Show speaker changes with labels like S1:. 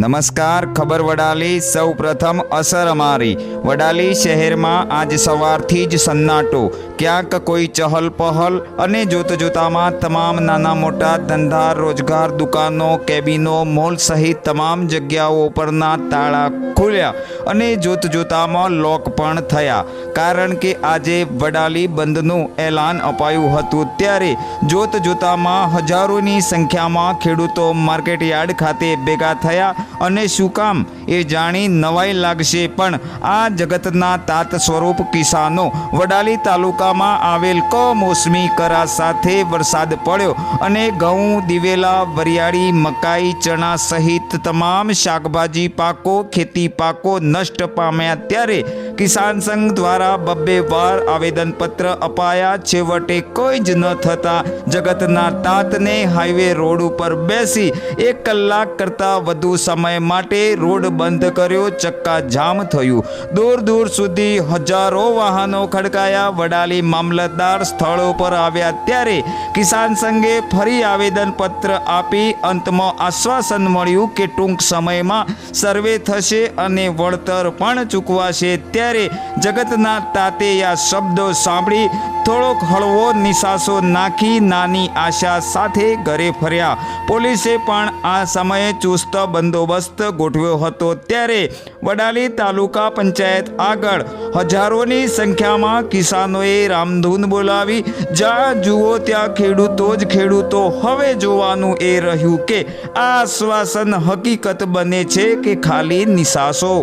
S1: નમસ્કાર ખબર વડાલી. સૌ પ્રથમ અસર અમારી. વડાલી શહેરમાં આજ સવારથી જ સન્નાટો ક્યાંક કોઈ ચહલ પહલ અને જોતજોતામાં તમામ નાના મોટા ધંધા, રોજગાર દુકાનો, કેબિનો, મોલ સહિત તમામ જગ્યાઓ પરના તાળા ખુલ્યા અને જોતજોતામાં લોક પણ થયા. કારણ કે આજે વડાલી બંધનું એલાન અપાયું હતું ત્યારે જોતજોતામાં હજારોની સંખ્યામાં ખેડૂતો માર્કેટયાર્ડ ખાતે ભેગા થયા અને શું કામ એ જાણી નવાઈ લાગશે પણ આ જગતના તાત સ્વરૂપ કિસાનો વડાલી તાલુકામાં આવેલ કમોસમી કરા સાથે વરસાદ પડ્યો અને ઘઉં, દિવેલા, વરિયાળી, મકાઈ, ચણા સહિત તમામ શાકભાજી પાકો, ખેતી પાકો નષ્ટ પામ્યા ત્યારે કિસાન સંઘ દ્વારા બબ્બે વાર આવેદનપત્ર અપાયા. છેવટે કોઈ જ ન થતા જગતના તાતને હાઈવે રોડ ઉપર બેસી એક કલાક કરતાં વધુ સમય માટે રોડ બંધ કર્યો. ચક્કા જામ થયું. દૂર દૂર સુધી હજારો વાહનો ખડકાયા. વડાલી મામલતદાર સ્થળો પર આવ્યા ત્યારે કિસાન સંઘે ફરી આવેદનપત્ર આપી અંતમાં આશ્વાસન મળ્યું કે ટૂંક સમયમાં સર્વે થશે અને વળતર પણ ચૂકવાશે. ત્યારે જગતના તાતે આ શબ્દો સાંભળી થોડોક હળવો નિશાસો નાખી નાની આશા સાથે ઘરે ફર્યા. પોલીસે પણ આ સમયે ચુસ્ત બંદોબસ્ત ગોઠવ્યો હતો. ત્યારે વડાલી તાલુકા પંચાયત આગળ હજારોની સંખ્યામાં કિસાનોએ રામધૂન બોલાવી જ્યાં જુઓ ત્યાં ખેડૂતો જ ખેડૂતો, હવે જોવાનું એ રહ્યું કે આ આશ્વાસન હકીકત બને છે કે ખાલી નિશાસો